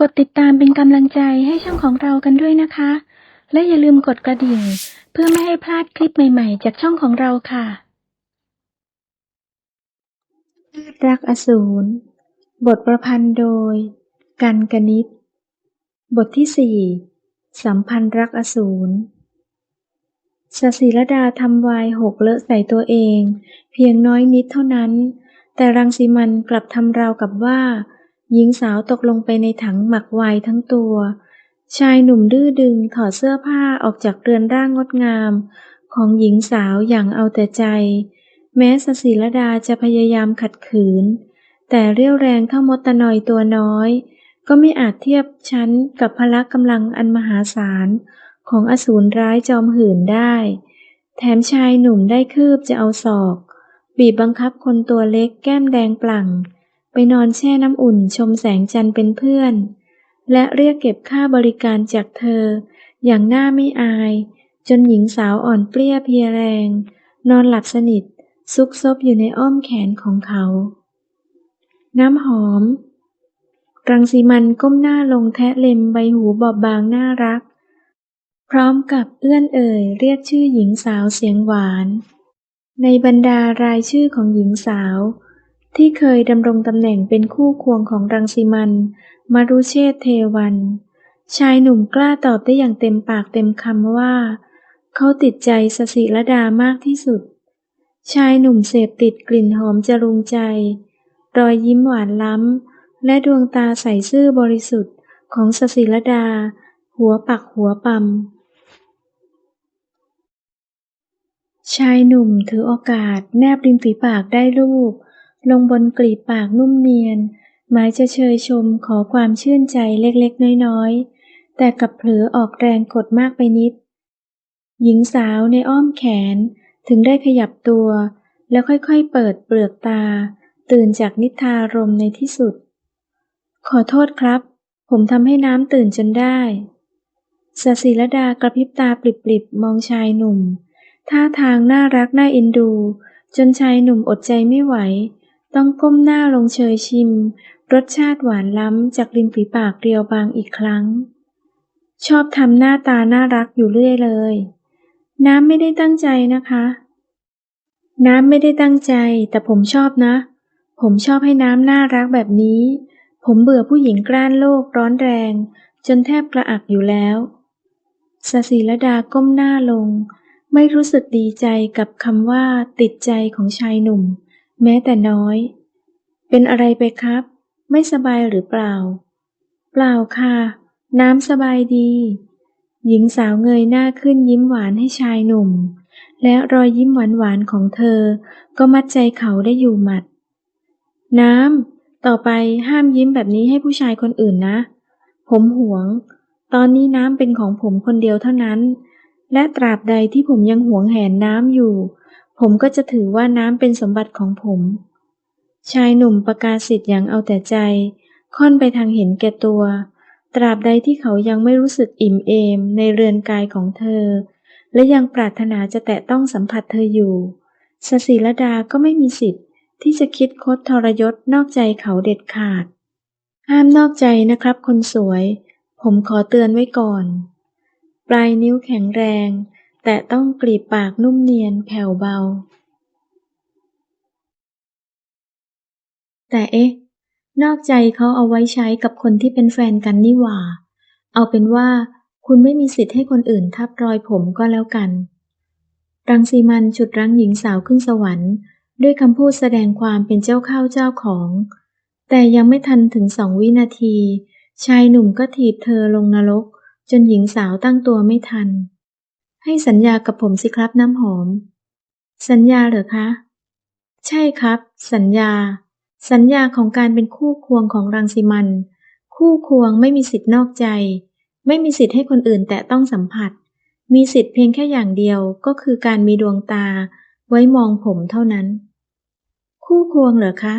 กดติดตามเป็นกำลังใจให้ช่องของเรากันด้วยนะคะ และอย่าลืมกดกระดิ่ง เพื่อไม่ให้พลาดคลิปใหม่ๆ จากช่องของเราค่ะรักอสูร บทประพันธ์โดย กันกนิษฐ์บทที่สี่สัมพันธ์รักอสูรสศิรดาทำวายหกเลอะใส่ตัวเอง เพียงน้อยนิดเท่านั้น แต่รังสีมันกลับทำราวกับว่า หญิงสาวตกลงไปในถังหมักไวน์ทั้งตัว ชายหนุ่มดื้อดึงถอดเสื้อผ้าออกจากเรือนร่างงดงาม ของหญิงสาวอย่างเอาแต่ใจ แม้สศิรดาจะพยายามขัดขืน แต่เรี่ยวแรงเท่ามดตะนอยตัวน้อย ก็ไม่อาจเทียบชั้นกับพละกำลังอันมหาศาลของอสูรร้ายจอมหื่นได้ แถมชายหนุ่มได้คืบจะเอาศอก บีบบังคับคนตัวเล็กแก้มแดงปลั่ง ไปนอนแช่น้ำอุ่นชมแสงจันทร์เป็นเพื่อน และเรียกเก็บค่าบริการจากเธอ อย่างหน้าไม่อาย จนหญิงสาวอ่อนเปรี้ยเพียแรง นอนหลับสนิท ซุกซบอยู่ในอ้อมแขนของเขา น้ำหอม รังสีมันก้มหน้าลงแทะเล็มใบหูบอบบางน่ารัก พร้อมกับเอื้อนเอ่ยเรียกชื่อหญิงสาวเสียงหวาน ในบรรดารายชื่อของหญิงสาว ที่เคยดำรงตำแหน่งเป็นคู่ควงของรังสีมัน มารุเชษเทวัน ชายหนุ่มกล้าตอบได้อย่างเต็มปากเต็มคำว่า เขาติดใจสสิรดามากที่สุด ชายหนุ่มเสพติดกลิ่นหอมจรุงใจ รอยยิ้มหวานล้ำ และดวงตาใสซื่อบริสุทธิ์ของสสิรดา หัวปักหัวปั๊มชายหนุ่มถือโอกาสแนบริมฝีปากได้รูป ลงบนกลีบปากนุ่มเนียน หมายจะเชยชมขอความชื่นใจเล็กๆ น้อยๆ แต่กับเผลอออกแรงกดมากไปนิด หญิงสาวในอ้อมแขนถึงได้ขยับตัว แล้วค่อยๆ เปิดเปลือกตา ตื่นจากนิทารมในที่สุด ขอโทษครับ ผมทำให้น้ำตื่นจนได้สศิรดากระพริบตาปริบๆ มองชายหนุ่ม ท่าทางน่ารักน่าเอ็นดู จนชายหนุ่มอดใจไม่ไหว ต้องก้มหน้าลงเชยชิม รสชาติหวานล้ำจากริมฝีปากเรียวบางอีกครั้ง ชอบทำหน้าตาน่ารักอยู่เรื่อยเลย น้ำไม่ได้ตั้งใจนะคะ น้ำไม่ได้ตั้งใจ แต่ผมชอบนะ ผมชอบให้น้ำน่ารักแบบนี้ ผมเบื่อผู้หญิงกล้านโลกร้อนแรง จนแทบกระอักอยู่แล้วสศิรดาก้มหน้าลง ไม่รู้สึกดีใจกับคำว่าติดใจของชายหนุ่ม แม้แต่น้อย เป็นอะไรไปครับ ไม่สบายหรือเปล่า เปล่าค่ะ น้ำสบายดี หญิงสาวเงยหน้าขึ้นยิ้มหวานให้ชายหนุ่ม และรอยยิ้มหวานๆของเธอ ก็มัดใจเขาได้อยู่หมัด น้ำ ต่อไปห้ามยิ้มแบบนี้ให้ผู้ชายคนอื่นนะ ผมหวง ตอนนี้น้ำเป็นของผมคนเดียวเท่านั้น และตราบใดที่ผมยังหวงแหนน้ำอยู่ ผมก็จะถือว่าน้ำเป็นสมบัติของผม ชายหนุ่มประกาศสิทธิ์อย่างเอาแต่ใจ ค่อนไปทางเห็นแก่ตัว ตราบใดที่เขายังไม่รู้สึกอิ่มเอมในเรือนกายของเธอ และยังปรารถนาจะแตะต้องสัมผัสเธออยู่สศิรดาก็ไม่มีสิทธิ์ ที่จะคิดคดทรยศนอกใจเขาเด็ดขาด ห้ามนอกใจนะครับคนสวย ผมขอเตือนไว้ก่อน ปลายนิ้วแข็งแรง แต่ต้องกรีบปากนุ่มเนียนแผ่วเบา แต่เอ๊ะ นอกใจเขาเอาไว้ใช้กับคนที่เป็นแฟนกันนี่หว่า เอาเป็นว่าคุณไม่มีสิทธิ์ให้คนอื่นทับรอยผมก็แล้วกัน รังสีมันฉุดรั้งหญิงสาวขึ้นสวรรค์ด้วยคำพูดแสดงความเป็นเจ้าเข้าเจ้าของ แต่ยังไม่ทันถึงสองวินาที ชายหนุ่มก็ถีบเธอลงนรก จนหญิงสาวตั้งตัวไม่ทัน ให้สัญญากับผมสิครับน้ำหอม สัญญาเหรอคะ ใช่ครับ สัญญา สัญญาของการเป็นคู่ควงของรังสีมัน คู่ควงไม่มีสิทธินอกใจ ไม่มีสิทธิ์ให้คนอื่นแตะต้องสัมผัส มีสิทธิ์เพียงแค่อย่างเดียวก็คือการมีดวงตา ไว้มองผมเท่านั้น คู่ควงเหรอคะ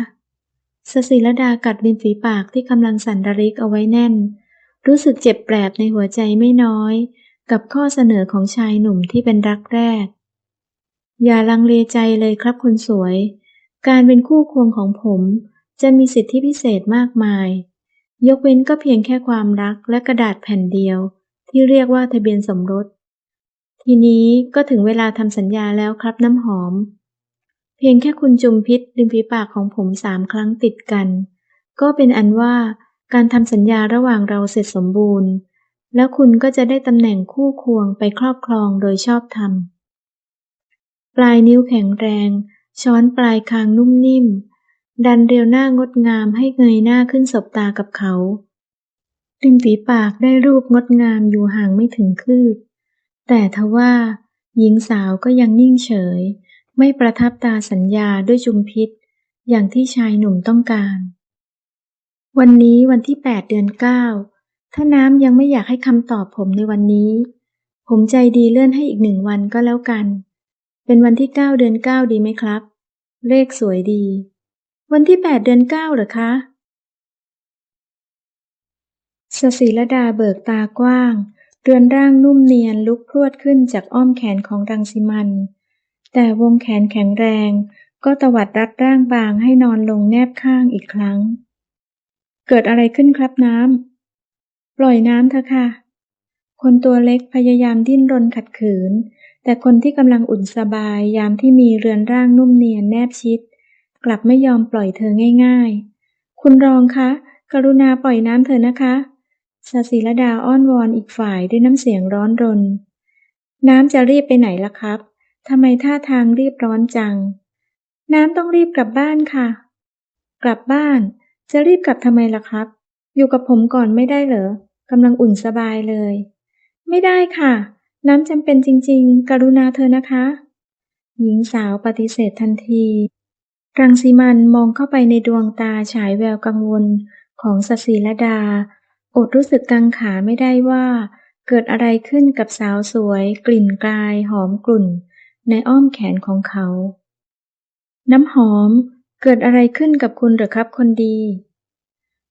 สศิรดากัดริมฝีปากที่กำลังสั่นระริกเอาไว้แน่น รู้สึกเจ็บแปลบในหัวใจไม่น้อย กับข้อเสนอของชายหนุ่มที่เป็นรักแรก อย่าลังเลใจเลยครับคุณสวย การเป็นคู่ควงของผมจะมีสิทธิพิเศษมากมาย ยกเว้นก็เพียงแค่ความรักและกระดาษแผ่นเดียว ที่เรียกว่าทะเบียนสมรส ทีนี้ก็ถึงเวลาทำสัญญาแล้วครับน้ำหอม เพียงแค่คุณจุมพิษริมฝีปากของผมสามครั้งติดกัน ก็เป็นอันว่าการทำสัญญาระหว่างเราเสร็จสมบูรณ์ แล้วคุณก็จะได้ตำแหน่งคู่ควงไปครอบครองโดยชอบธรรม ปลายนิ้วแข็งแรง ช้อนปลายคางนุ่มนิ่ม ดันเรียวหน้างดงามให้เงยหน้าขึ้นสบตากับเขาริมฝีปากได้รูปงดงามอยู่ห่างไม่ถึงคืบ แต่ทว่าหญิงสาวก็ยังนิ่งเฉย ไม่ประทับตาสัญญาด้วยจุมพิษ อย่างที่ชายหนุ่มต้องการ วันนี้วันที่แปดเดือนเก้า ถ้าน้ำยังไม่อยากให้คำตอบผมในวันนี้ ผมใจดีเลื่อนให้อีกหนึ่งวันก็แล้วกัน เป็นวันที่เก้าเดือนเก้าดีไหมครับ เลขสวยดี วันที่แปดเดือนเก้าหรอคะสศิลดาเบิกตากว้าง เรือนร่างนุ่มเนียนลุกพรวดขึ้นจากอ้อมแขนของรังสิมัน แต่วงแขนแข็งแรง ก็ตวัดรัดร่างบางให้นอนลงแนบข้างอีกครั้ง เกิดอะไรขึ้นครับน้ำ ล่อยน้ำเถอะค่ะ คนตัวเล็กพยายามดิ้นรนขัดขืน แต่คนที่กำลังอุ่นสบายยามที่มีเรือนร่างนุ่มเนียนแนบชิด กลับไม่ยอมปล่อยเธอง่ายๆ คุณรองคะ กรุณาปล่อยน้ำเถอะนะคะสศิลดาอ้อนวอนอีกฝ่ายด้วยน้ำเสียงร้อนรน น้ำจะรีบไปไหนล่ะครับทำไมท่าทางรีบร้อนจัง น้ำต้องรีบกลับบ้านค่ะ กลับบ้าน จะรีบกลับทำไมล่ะครับ อยู่กับผมก่อนไม่ได้เหรอ กำลังอุ่นสบายเลย ไม่ได้ค่ะ น้ำจำเป็นจริง ๆ กรุณาเธอนะคะ หญิงสาวปฏิเสธทันที รังสีมันมองเข้าไปในดวงตาฉายแววกังวลของสศิลดา อดรู้สึกกังขาไม่ได้ว่า เกิดอะไรขึ้นกับสาวสวย กลิ่นกายหอมกลุ่น ในอ้อมแขนของเขา น้ำหอมเกิดอะไรขึ้นกับคุณหรือครับคนดี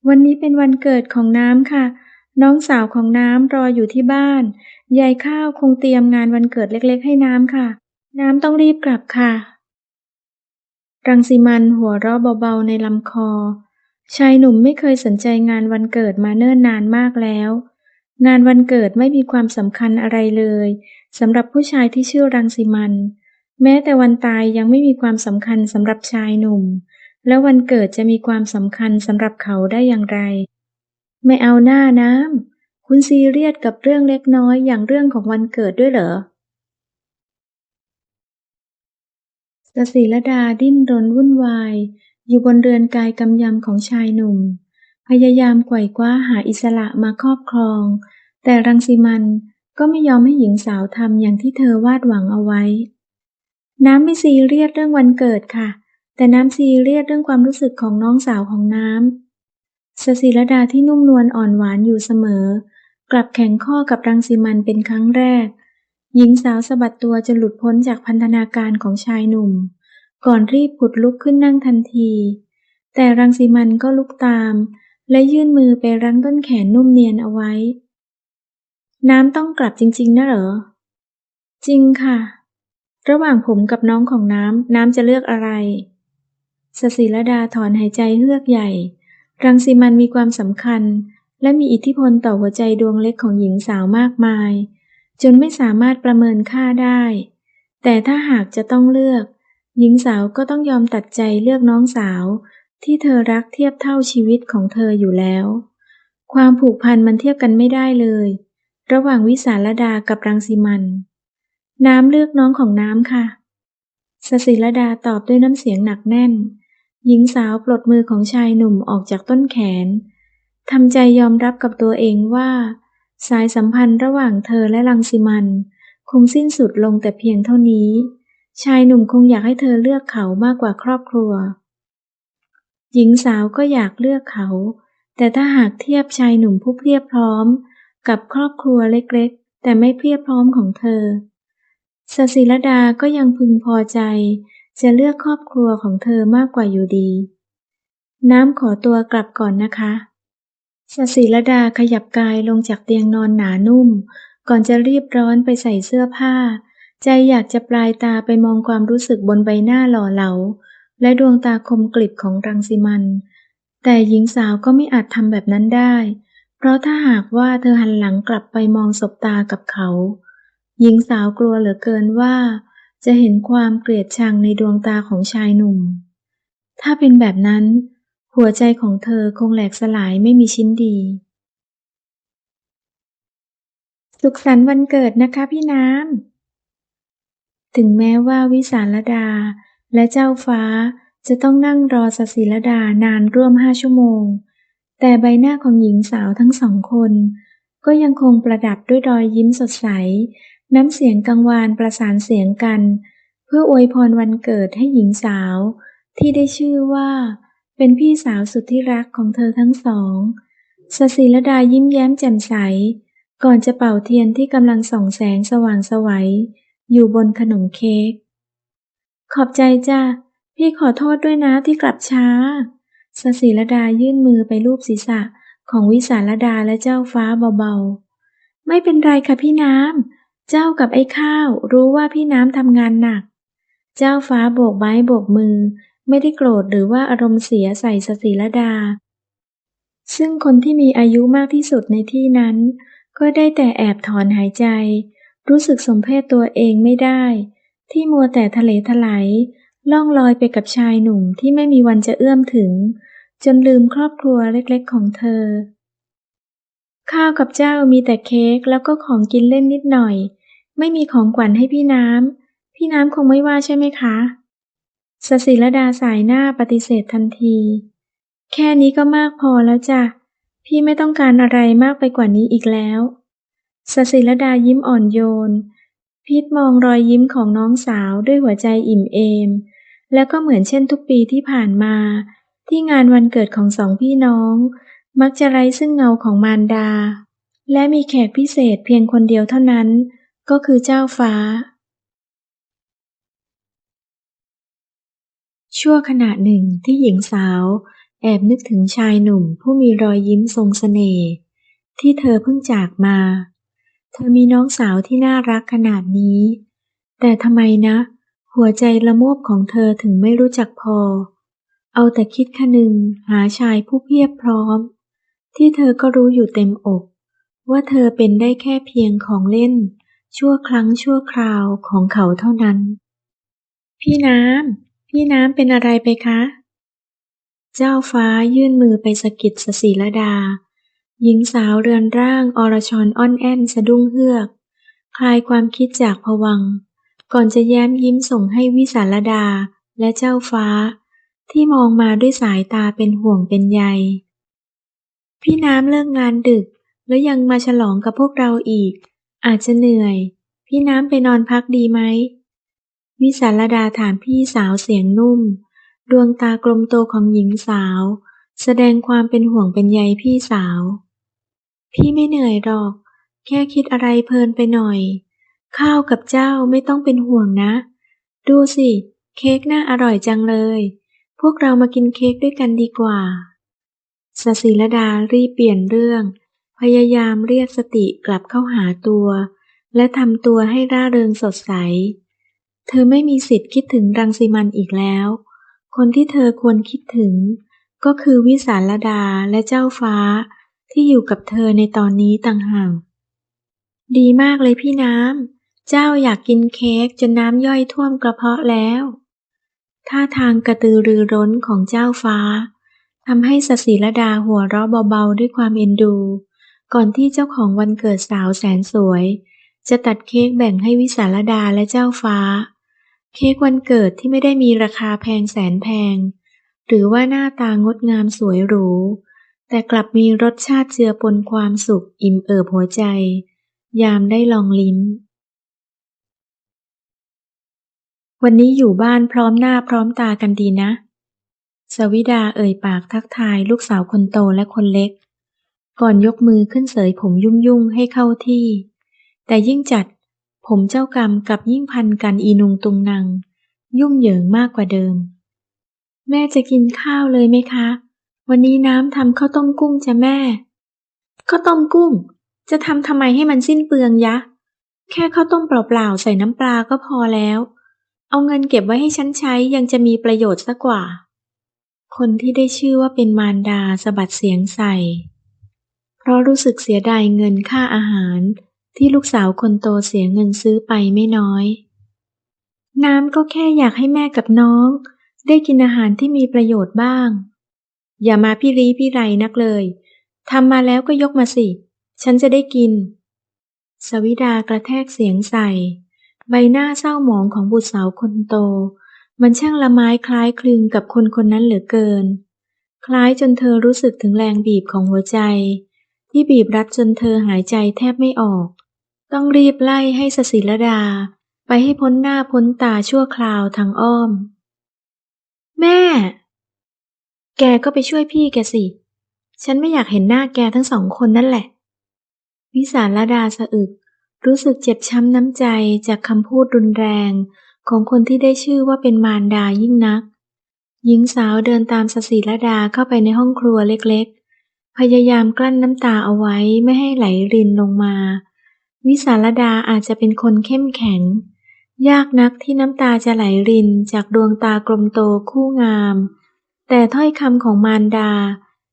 วันนี้เป็นวันเกิดของน้ำค่ะ น้องสาวของน้ำรออยู่ที่บ้าน ยายข้าวคงเตรียมงานวันเกิดเล็กๆ ให้น้ำค่ะ น้ำต้องรีบกลับค่ะ รังสีมันหัวเราะเบาๆในลำคอ ชายหนุ่มไม่เคยสนใจงานวันเกิดมาเนิ่นนานมากแล้ว งานวันเกิดไม่มีความสำคัญอะไรเลยสำหรับผู้ชายที่ชื่อรังสิมัน แม้แต่วันตายยังไม่มีความสำคัญสำหรับชายหนุ่ม แล้ววันเกิดจะมีความสำคัญสำหรับเขาได้อย่างไร ไม่เอาหน้าน้ำ คุณซีเรียสกับเรื่องเล็กน้อยอย่างเรื่องของวันเกิดด้วยเหรอสศิลดาดิ้นรนวุ่นวาย อยู่บนเรือนกายกำยำของชายหนุ่ม พยายามไกว่คว้าหาอิสระมาครอบครอง แต่รังสีมันก็ไม่ยอมให้หญิงสาวทำอย่างที่เธอวาดหวังเอาไว้ น้ำไม่ซีเรียสเรื่องวันเกิดค่ะ แต่น้ำซีเรียสเรื่องความรู้สึกของน้องสาวของน้ำ สศิรดาที่นุ่มนวลอ่อนหวานอยู่เสมอ กลับแข็งข้อกับรังสีมันเป็นครั้งแรก หญิงสาวสะบัดตัวจะหลุดพ้นจากพันธนาการของชายหนุ่ม ก่อนรีบผุดลุกขึ้นนั่งทันที แต่รังสีมันก็ลุกตาม และยื่นมือไปรั้งต้นแขนนุ่มเนียนเอาไว้ น้ำต้องกลับจริง ๆนะเหรอ จริงค่ะ ระหว่างผมกับน้องของน้ำน้ำจะเลือกอะไรสศิลดาถอนหายใจเฮือกใหญ่ รังสีมันมีความสำคัญ และมีอิทธิพลต่อหัวใจดวงเล็กของหญิงสาวมากมาย จนไม่สามารถประเมินค่าได้ แต่ถ้าหากจะต้องเลือก หญิงสาวก็ต้องยอมตัดใจเลือกน้องสาว ที่เธอรักเทียบเท่าชีวิตของเธออยู่แล้ว ความผูกพันมันเทียบกันไม่ได้เลย ระหว่างวิสารดากับรังสีมัน น้ำเลือกน้องของน้ำค่ะสศิลดาตอบด้วยน้ำเสียงหนักแน่น หญิงสาวปลดมือของชายหนุ่มออกจากต้นแขนทำใจยอมรับกับตัวเองว่า สายสัมพันธ์ระหว่างเธอและรังสีมัน คงสิ้นสุดลงแต่เพียงเท่านี้ ชายหนุ่มคงอยากให้เธอเลือกเขามากกว่าครอบครัว หญิงสาวก็อยากเลือกเขา แต่ถ้าหากเทียบชายหนุ่มผู้เพียบพร้อม กับครอบครัวเล็กๆ แต่ไม่เพียบพร้อมของเธอสศิลดาก็ยังพึงพอใจ จะเลือกครอบครัวของเธอมากกว่าอยู่ดี น้ำขอตัวกลับก่อนนะคะสศิลดาขยับกายลงจากเตียงนอนหนานุ่ม ก่อนจะรีบร้อนไปใส่เสื้อผ้า ใจอยากจะปลายตาไปมองความรู้สึกบนใบหน้าหล่อเหลา และดวงตาคมกลิบของรังสิมัน แต่หญิงสาวก็ไม่อาจทำแบบนั้นได้ เพราะถ้าหากว่าเธอหันหลังกลับไปมองสบตากับเขา หญิงสาวกลัวเหลือเกินว่า จะเห็นความเกลียดชังในดวงตาของชายหนุ่ม ถ้าเป็นแบบนั้น หัวใจของเธอคงแหลกสลายไม่มีชิ้นดี สุขสันต์วันเกิดนะคะพี่น้ำ ถึงแม้ว่าวิสารดาและเจ้าฟ้าจะต้องนั่งรอสศิรดานานร่วมห้าชั่วโมง แต่ใบหน้าของหญิงสาวทั้งสองคน ก็ยังคงประดับด้วยรอยยิ้มสดใส น้ำเสียงกังวานประสานเสียงกัน เพื่ออวยพรวันเกิดให้หญิงสาว ที่ได้ชื่อว่า เป็นพี่สาวสุดที่รักของเธอทั้งสองสศิรดายิ้มแย้มแจ่มใส ก่อนจะเป่าเทียนที่กำลังส่องแสงสว่างสวัย อยู่บนขนมเค้ก ขอบใจจ้าพี่ขอโทษด้วยนะที่กลับช้าสศิรดายื่นมือไปลูบศีรษะของวิสารดาและเจ้าฟ้าเบาๆ ไม่เป็นไรค่ะพี่น้ำ เจ้ากับไอ้ข้าวรู้ว่าพี่น้ำทำงานหนัก เจ้าฟ้าโบกไม้โบกมือ ไม่ได้โกรธหรือว่าอารมณ์เสียใส่สศิรดา ซึ่งคนที่มีอายุมากที่สุดในที่นั้น ก็ได้แต่แอบถอนหายใจ รู้สึกสมเพศตัวเองไม่ได้ ที่มัวแต่ทะเลทลายล่องลอยไปกับชายหนุ่มที่ไม่มีวันจะเอื้อมถึง จนลืมครอบครัวเล็กๆของเธอ ข้าวกับเจ้ามีแต่เค้กแล้วก็ของกินเล่นนิดหน่อย ไม่มีของขวัญให้พี่น้ำ พี่น้ำคงไม่ว่าใช่ไหมคะสศิรดาสายหน้าปฏิเสธทันที แค่นี้ก็มากพอแล้วจ้ะ พี่ไม่ต้องการอะไรมากไปกว่านี้อีกแล้วสศิรดายิ้มอ่อนโยน พีทมองรอยยิ้มของน้องสาวด้วยหัวใจอิ่มเอม แล้วก็เหมือนเช่นทุกปีที่ผ่านมา ที่งานวันเกิดของสองพี่น้อง มักจะไร้ซึ่งเงาของมารดา และมีแขกพิเศษเพียงคนเดียวเท่านั้น ก็คือเจ้าฟ้า ชั่วขณะหนึ่งที่หญิงสาว แอบนึกถึงชายหนุ่มผู้มีรอยยิ้มทรงสเสน่ห์ที่เธอเพิ่งจากมา เธอมีน้องสาวที่น่ารักขนาดนี้ แต่ทำไมนะ หัวใจละโมบของเธอถึงไม่รู้จักพอ เอาแต่คิดคะนึงหาชายผู้เพียบพร้อม ที่เธอก็รู้อยู่เต็มอก ว่าเธอเป็นได้แค่เพียงของเล่น ชั่วครั้งชั่วคราวของเขาเท่านั้น พี่น้ำ พี่น้ำเป็นอะไรไปคะ เจ้าฟ้ายื่นมือไปสะกิดสศีลดา หญิงสาวเรือนร่างอรชรอ้อนแอนสะดุ้งเฮือก คลายความคิดจากผวัง ก่อนจะแย้มยิ้มส่งให้วิสารดาและเจ้าฟ้า ที่มองมาด้วยสายตาเป็นห่วงเป็นใย พี่น้ำเลิกงานดึกแล้วยังมาฉลองกับพวกเราอีก อาจจะเหนื่อย พี่น้ำไปนอนพักดีไหม วิสารดาถามพี่สาวเสียงนุ่ม ดวงตากลมโตของหญิงสาว แสดงความเป็นห่วงเป็นใยพี่สาว พี่ไม่เหนื่อยหรอก แค่คิดอะไรเพลินไปหน่อย ข้าวกับเจ้าไม่ต้องเป็นห่วงนะ ดูสิ เค้กน่าอร่อยจังเลย พวกเรามากินเค้กด้วยกันดีกว่าสศิรดารีบเปลี่ยนเรื่อง พยายามเรียกสติกลับเข้าหาตัว และทำตัวให้ร่าเริงสดใส เธอไม่มีสิทธิ์คิดถึงรังสีมันอีกแล้ว คนที่เธอควรคิดถึง ก็คือวิสารดาและเจ้าฟ้า ที่อยู่กับเธอในตอนนี้ต่างหากดีมากเลยพี่น้ำ เจ้าอยากกินเค้กจนน้ำย่อยท่วมกระเพาะแล้ว ท่าทางกระตือรือร้นของเจ้าฟ้าทำให้สศิรดาหัวเราะเบาๆด้วยความเอ็นดู ก่อนที่เจ้าของวันเกิดสาวแสนสวย จะตัดเค้กแบ่งให้วิสารดาและเจ้าฟ้า เค้กวันเกิดที่ไม่ได้มีราคาแพงแสนแพง หรือว่าหน้าตางดงามสวยหรู แต่กลับมีรสชาติเจือปนความสุขอิ่มเอิบหัวใจ ยามได้ลองลิ้ม วันนี้อยู่บ้านพร้อมหน้าพร้อมตากันดีนะ สวิดาเอ่ยปากทักทายลูกสาวคนโตและคนเล็ก ก่อนยกมือขึ้นเสยผมยุ่งยุ่งให้เข้าที่ แต่ยิ่งจัด ผมเจ้ากรรมกับยิ่งพันกันอีนุงตุงนางยุ่งเหยิงมากกว่าเดิม แม่จะกินข้าวเลยไหมคะ วันนี้น้ำทำข้าวต้มกุ้งจะแม่ข้าวต้มกุ้ง จะทำทำไมให้มันสิ้นเปลืองยะ แค่ข้าวต้มเปล่าๆใส่น้ำปลาก็พอแล้ว เอาเงินเก็บไว้ให้ฉันใช้ยังจะมีประโยชน์สักกว่า คนที่ได้ชื่อว่าเป็นมารดาสะบัดเสียงใส่ เพราะรู้สึกเสียดายเงินค่าอาหาร ที่ลูกสาวคนโตเสียเงินซื้อไปไม่น้อย น้ำก็แค่อยากให้แม่กับน้อง ได้กินอาหารที่มีประโยชน์บ้าง อย่ามาพี่รีพี่ไรนักเลยทำมาแล้วก็ยกมาสิ ฉันจะได้กิน สวิดากระแทกเสียงใส่ ใบหน้าเศร้าหมองของบุตรสาวคนโต มันช่างละไม้คล้ายคลึงกับคนคนนั้นเหลือเกิน คล้ายจนเธอรู้สึกถึงแรงบีบของหัวใจ ที่บีบรัดจนเธอหายใจแทบไม่ออก ต้องรีบไล่ให้สศิลดา ไปให้พ้นหน้าพ้นตาชั่วคราวทางอ้อม แม่ แกก็ไปช่วยพี่แกสิ ฉันไม่อยากเห็นหน้าแกทั้งสองคนนั่นแหละ วิสารดาสะอึก รู้สึกเจ็บช้ำน้ำใจจากคำพูดรุนแรงของคนที่ได้ชื่อว่าเป็นมารดายิ่งนัก หญิงสาวเดินตามสศิรดาเข้าไปในห้องครัวเล็กๆ พยายามกลั้นน้ำตาเอาไว้ไม่ให้ไหลรินลงมา วิสารดาอาจจะเป็นคนเข้มแข็ง ยากนักที่น้ำตาจะไหลรินจากดวงตากลมโตคู่งาม แต่ถ้อยคำของมารดา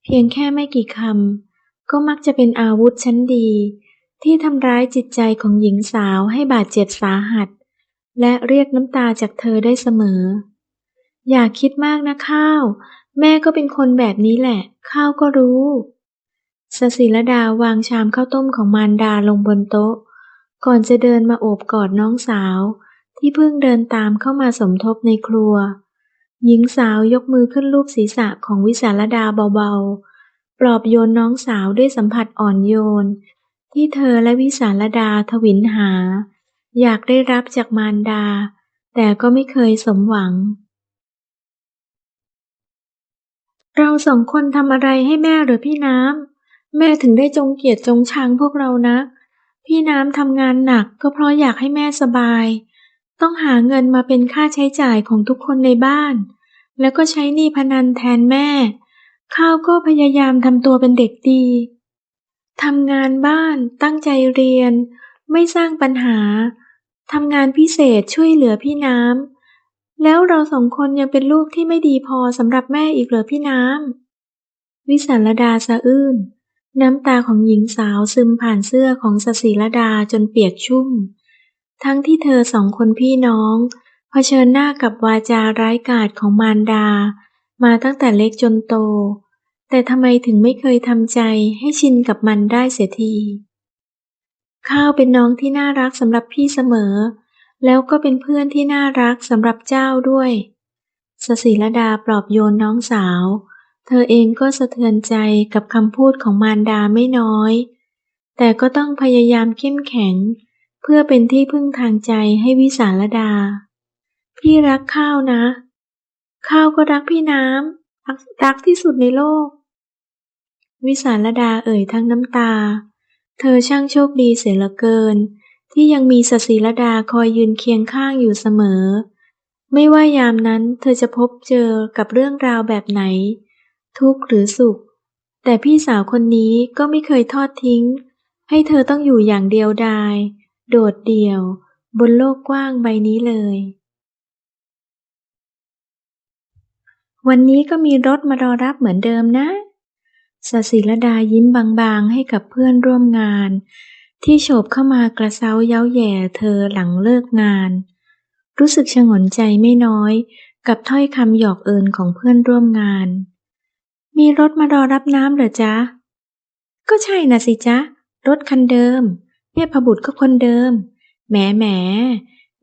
เพียงแค่ไม่กี่คำก็มักจะเป็นอาวุธชั้นดี ที่ทำร้ายจิตใจของหญิงสาวให้บาดเจ็บสาหัส และเรียกน้ำตาจากเธอได้เสมอ อย่าคิดมากนะข้าว แม่ก็เป็นคนแบบนี้แหละ ข้าวก็รู้ สศิรดาวางชามข้าวต้มของมารดาลงบนโต๊ะ ก่อนจะเดินมาโอบกอดน้องสาว ที่เพิ่งเดินตามเข้ามาสมทบในครัว หญิงสาวยกมือขึ้นลูบศีรษะของวิสารดาเบาๆ ปลอบโยนน้องสาวด้วยสัมผัสอ่อนโยน ที่เธอและวิสารดาทวินหา อยากได้รับจากมารดา แต่ก็ไม่เคยสมหวังเราสองคนทำอะไรให้แม่หรือพี่น้ำ แม่ถึงได้จงเกลียดจงชังพวกเรานะพี่น้ำทำงานหนักก็เพราะอยากให้แม่สบาย ต้องหาเงินมาเป็นค่าใช้จ่ายของทุกคนในบ้าน แล้วก็ใช้หนี้พนันแทนแม่ ข้าวก็พยายามทำตัวเป็นเด็กดีทำงานบ้านตั้งใจเรียน ไม่สร้างปัญหาทำงานพิเศษช่วยเหลือพี่น้ำแล้วเราสองคนยังเป็นลูกที่ไม่ดีพอสำหรับแม่อีกเหรอพี่น้ำวิสารดาสะอื้น น้ำตาของหญิงสาวซึมผ่านเสื้อของสศิรดาจนเปียกชุ่ม ทั้งที่เธอสองคนพี่น้องเผชิญหน้ากับวาจาร้ายกาจของมารดา มาตั้งแต่เล็กจนโต แต่ทำไมถึงไม่เคยทำใจให้ชินกับมันได้เสียทีข้าวเป็นน้องที่น่ารักสำหรับพี่เสมอ แล้วก็เป็นเพื่อนที่น่ารักสำหรับเจ้าด้วยสศิรดาปลอบโยนน้องสาว เธอเองก็สะเทือนใจกับคำพูดของมารดาไม่น้อย แต่ก็ต้องพยายามเข้มแข็ง เพื่อเป็นที่พึ่งทางใจให้วิสารดา พี่รักข้าวนะ ข้าวก็รักพี่น้ำรักรักที่สุดในโลก วิสารดาเอ่ยทั้งน้ำตา เธอช่างโชคดีเสียเหลือเกิน ที่ยังมีสศิรดาคอยยืนเคียงข้างอยู่เสมอ ไม่ว่ายามนั้นเธอจะพบเจอกับเรื่องราวแบบไหน ทุกข์หรือสุข แต่พี่สาวคนนี้ก็ไม่เคยทอดทิ้ง ให้เธอต้องอยู่อย่างเดียวดาย โดดเดี่ยว บนโลกกว้างใบนี้เลย วันนี้ก็มีรถมารอรับเหมือนเดิมนะสศิรดายิ้มบางๆให้กับเพื่อนร่วมงาน ที่โฉบเข้ามากระเซ้าเย้าแย่เธอหลังเลิกงาน รู้สึกชงนใจไม่น้อย กับถ้อยคำหยอกเอิญของเพื่อนร่วมงาน มีรถมารอรับน้ำเหรอจ๊ะ ก็ใช่น่ะสิจ๊ะ รถคันเดิมเทพบุตรก็คนเดิม แหมแหม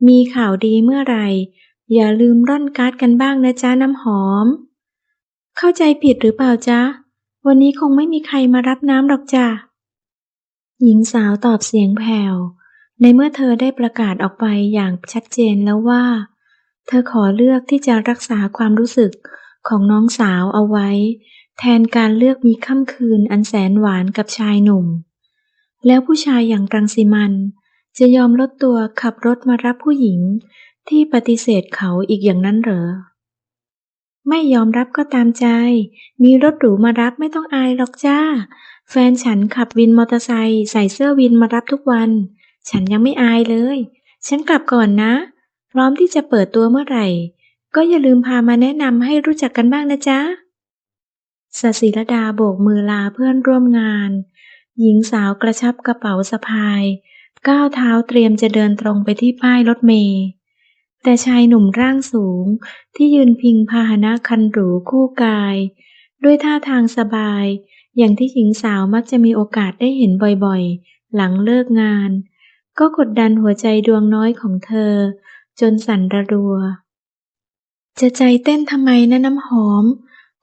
มีข่าวดีเมื่อไหร่ อย่าลืมร่อนการ์ดกันบ้างนะจ๊ะน้ำหอม เข้าใจผิดหรือเปล่าจ๊ะ วันนี้คงไม่มีใครมารับน้ำหรอกจ้ะ หญิงสาวตอบเสียงแผ่ว ในเมื่อเธอได้ประกาศออกไปอย่างชัดเจนแล้วว่า เธอขอเลือกที่จะรักษาความรู้สึกของน้องสาวเอาไว้ แทนการเลือกมีค่ำคืนอันแสนหวานกับชายหนุ่ม แล้วผู้ชายอย่างรังสิมันจะยอมลดตัวขับรถมารับผู้หญิงที่ปฏิเสธเขาอีกอย่างนั้นเหรอ ไม่ยอมรับก็ตามใจ มีรถหรูมารับไม่ต้องอายหรอกจ้า แฟนฉันขับวินมอเตอร์ไซค์ใส่เสื้อวินมารับทุกวัน ฉันยังไม่อายเลย ฉันกลับก่อนนะ พร้อมที่จะเปิดตัวเมื่อไหร่ ก็อย่าลืมพามาแนะนำให้รู้จักกันบ้างนะจ๊ะ สศิรดาโบกมือลาเพื่อนร่วมงาน หญิงสาวกระชับกระเป๋าสะพาย ก้าวเท้าเตรียมจะเดินตรงไปที่ป้ายรถเมล์แต่ชายหนุ่มร่างสูงที่ยืนพิงพาหนะคันหรูคู่กาย ด้วยท่าทางสบาย อย่างที่หญิงสาวมักจะมีโอกาสได้เห็นบ่อยๆ หลังเลิกงาน ก็กดดันหัวใจดวงน้อยของเธอ จนสั่นระรัว จะใจเต้นทำไมนะน้ำหอม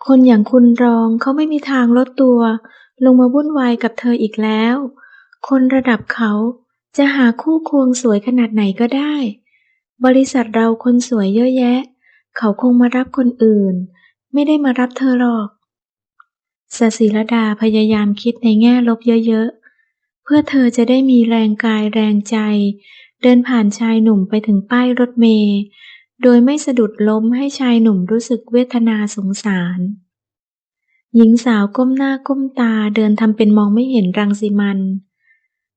คนอย่างคุณรองเขาไม่มีทางลดตัว ลงมาวุ่นวายกับเธออีกแล้ว คนระดับเขาจะหาคู่ควงสวยขนาดไหนก็ได้ บริษัทเราคนสวยเยอะแยะ เขาคงมารับคนอื่น ไม่ได้มารับเธอหรอกสศิรดาพยายามคิดในแง่ลบเยอะๆ เพื่อเธอจะได้มีแรงกายแรงใจ เดินผ่านชายหนุ่มไปถึงป้ายรถเมล์ โดยไม่สะดุดล้มให้ชายหนุ่มรู้สึกเวทนาสงสาร หญิงสาวก้มหน้าก้มตาเดินทำเป็นมองไม่เห็นรังสีมัน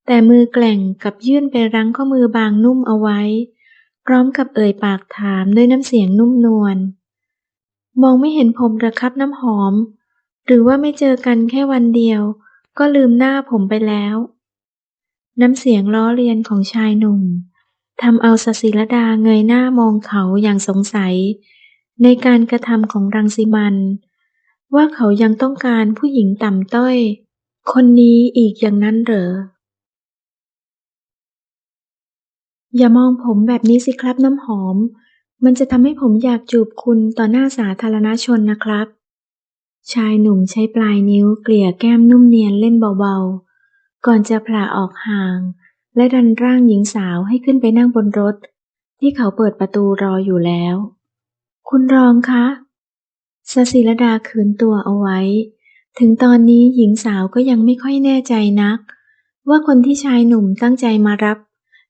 แต่มือแกล่งกับยื่นไปรั้งข้อมือบางนุ่มเอาไว้ พร้อมกับเอ่ยปากถามด้วยน้ำเสียงนุ่มนวล มองไม่เห็นผมระครับน้ำหอม หรือว่าไม่เจอกันแค่วันเดียว ก็ลืมหน้าผมไปแล้ว น้ำเสียงล้อเลียนของชายหนุ่ม ทำเอาสศิรดาเงยหน้ามองเขาอย่างสงสัย ในการกระทำของรังสีมัน ว่าเขายังต้องการผู้หญิงต่ำต้อย คนนี้อีกอย่างนั้นเหรอ อย่ามองผมแบบนี้สิครับน้ำหอม มันจะทำให้ผมอยากจูบคุณต่อหน้าสาธารณชนนะครับ ชายหนุ่มใช้ปลายนิ้วเกลี่ยแก้มนุ่มเนียนเล่นเบาๆ ก่อนจะผละออกห่าง และดันร่างหญิงสาวให้ขึ้นไปนั่งบนรถ ที่เขาเปิดประตูรออยู่แล้ว คุณรองคะสศิรดาขืนตัวเอาไว้ ถึงตอนนี้หญิงสาวก็ยังไม่ค่อยแน่ใจนัก ว่าคนที่ชายหนุ่มตั้งใจมารับ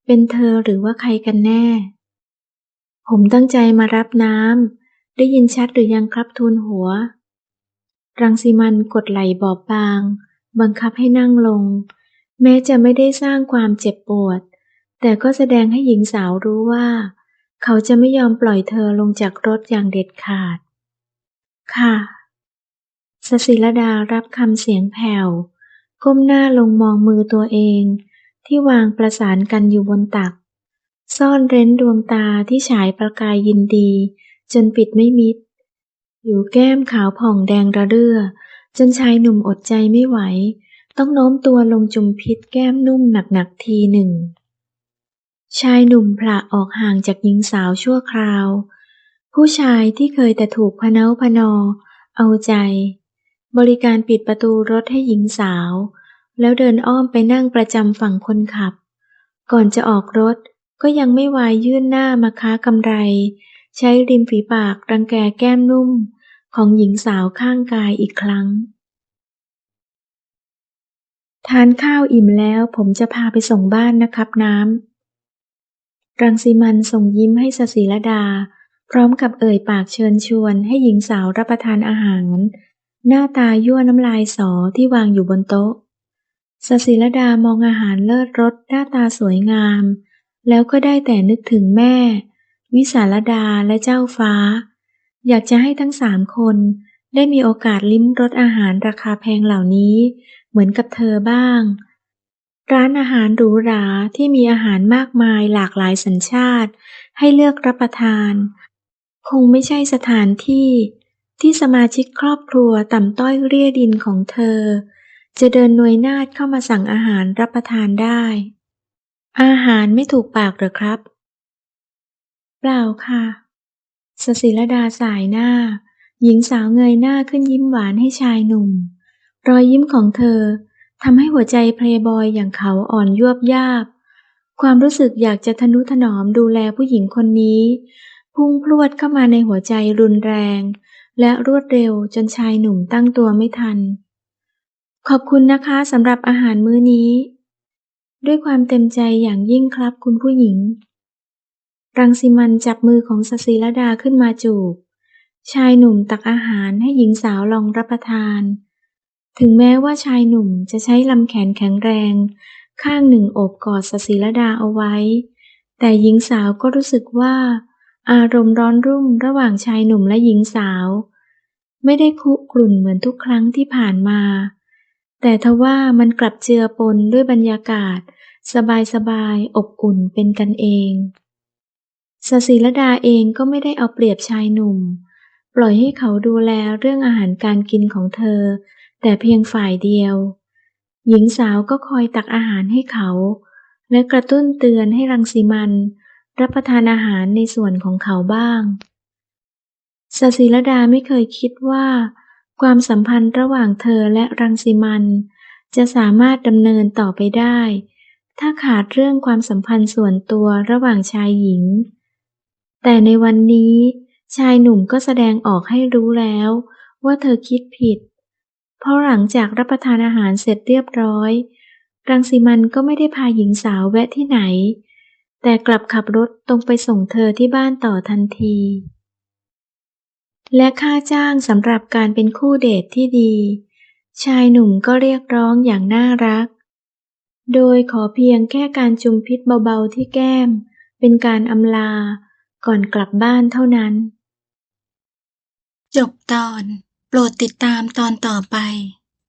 เป็นเธอหรือว่าใครกันแน่ ผมตั้งใจมารับน้ำได้ยินชัดหรือยังครับทูลหัว รังสีมันกดไหลบอบบาง บังคับให้นั่งลง แม้จะไม่ได้สร้างความเจ็บปวด แต่ก็แสดงให้หญิงสาวรู้ว่า เขาจะไม่ยอมปล่อยเธอลงจากรถอย่างเด็ดขาด ค่ะสศิลดารับคำเสียงแผ่ว ก้มหน้าลงมองมือตัวเอง ที่วางประสานกันอยู่บนตัก ซ่อนเร้นดวงตาที่ฉายประกายยินดี จนปิดไม่มิด อยู่แก้มขาวผ่องแดงระเรื่อ จนชายหนุ่มอดใจไม่ไหว ต้องโน้มตัวลงจุมพิษแก้มนุ่มหนักๆทีหนึ่ง ชายหนุ่มพละออกห่างจากหญิงสาวชั่วคราว ผู้ชายที่เคยแต่ถูกพเนาพนอ เอาใจ บริการปิดประตูรถให้หญิงสาว แล้วเดินอ้อมไปนั่งประจำฝั่งคนขับ ก่อนจะออกรถก็ยังไม่วายยื่นหน้ามาค้ากำไร ใช้ริมฝีปากรังแกแก้มนุ่มของหญิงสาวข้างกายอีกครั้ง ทานข้าวอิ่มแล้วผมจะพาไปส่งบ้านนะครับน้ำ รังสีมันส่งยิ้มให้สศิรดา พร้อมกับเอ่ยปากเชิญชวนให้หญิงสาวรับประทานอาหาร หน้าตายั่วน้ำลายสอที่วางอยู่บนโต๊ะสศิลดามองอาหารเลิศรสหน้าตาสวยงาม แล้วก็ได้แต่นึกถึงแม่ วิสารดาและเจ้าฟ้า อยากจะให้ทั้งสามคนได้มีโอกาสลิ้มรสอาหารราคาแพงเหล่านี้ เหมือนกับเธอบ้าง ร้านอาหารหรูหราที่มีอาหารมากมายหลากหลายสัญชาติ ให้เลือกรับประทาน คงไม่ใช่สถานที่ที่สมาชิกครอบครัวต่ำต้อยเรียดินของเธอ จะเดินหน่วยนาดเข้ามาสั่งอาหารรับประทานได้ อาหารไม่ถูกปากหรือครับ เปล่าค่ะสศิลดาสายหน้า หญิงสาวเงยหน้าขึ้นยิ้มหวานให้ชายหนุ่ม รอยยิ้มของเธอทำให้หัวใจเพลย์บอยอย่างเขาอ่อนยวบยาบ ความรู้สึกอยากจะทนุถนอมดูแลผู้หญิงคนนี้ พุ่งพรวดเข้ามาในหัวใจรุนแรง และรวดเร็วจนชายหนุ่มตั้งตัวไม่ทัน ขอบคุณนะคะสำหรับอาหารมื้อนี้ ด้วยความเต็มใจอย่างยิ่งครับคุณผู้หญิง รังสิมันจับมือของสศิลดาขึ้นมาจูบ ชายหนุ่มตักอาหารให้หญิงสาวลองรับประทาน ถึงแม้ว่าชายหนุ่มจะใช้ลำแขนแข็งแรง ข้างหนึ่งโอบกอดสศิลดาเอาไว้ แต่หญิงสาวก็รู้สึกว่า อารมณ์ร้อนรุ่มระหว่างชายหนุ่มและหญิงสาว ไม่ได้คุกรุ่นเหมือนทุกครั้งที่ผ่านมา แต่ทว่ามันกลับเจือปนด้วยบรรยากาศ สบายๆอบอุ่นเป็นกันเองสศิลดาเองก็ไม่ได้เอาเปรียบชายหนุ่ม ปล่อยให้เขาดูแลเรื่องอาหารการกินของเธอ แต่เพียงฝ่ายเดียว หญิงสาวก็คอยตักอาหารให้เขา และกระตุ้นเตือนให้รังสีมันรับประทานอาหารในส่วนของเขาบ้างสศิลดาไม่เคยคิดว่า ความสัมพันธ์ระหว่างเธอและรังสีมัน จะสามารถดำเนินต่อไปได้ ถ้าขาดเรื่องความสัมพันธ์ส่วนตัวระหว่างชายหญิง แต่ในวันนี้ชายหนุ่มก็แสดงออกให้รู้แล้วว่าเธอคิดผิด เพราะหลังจากรับประทานอาหารเสร็จเรียบร้อย รังสีมันก็ไม่ได้พาหญิงสาวแวะที่ไหน แต่กลับขับรถตรงไปส่งเธอที่บ้านต่อทันที และค่าจ้างสำหรับการเป็นคู่เดทที่ดี ชายหนุ่มก็เรียกร้องอย่างน่ารัก โดยขอเพียงแค่การจุมพิษเบาๆที่แก้ม เป็นการอำลาก่อนกลับบ้านเท่านั้น จบตอน โปรดติดตามตอนต่อไป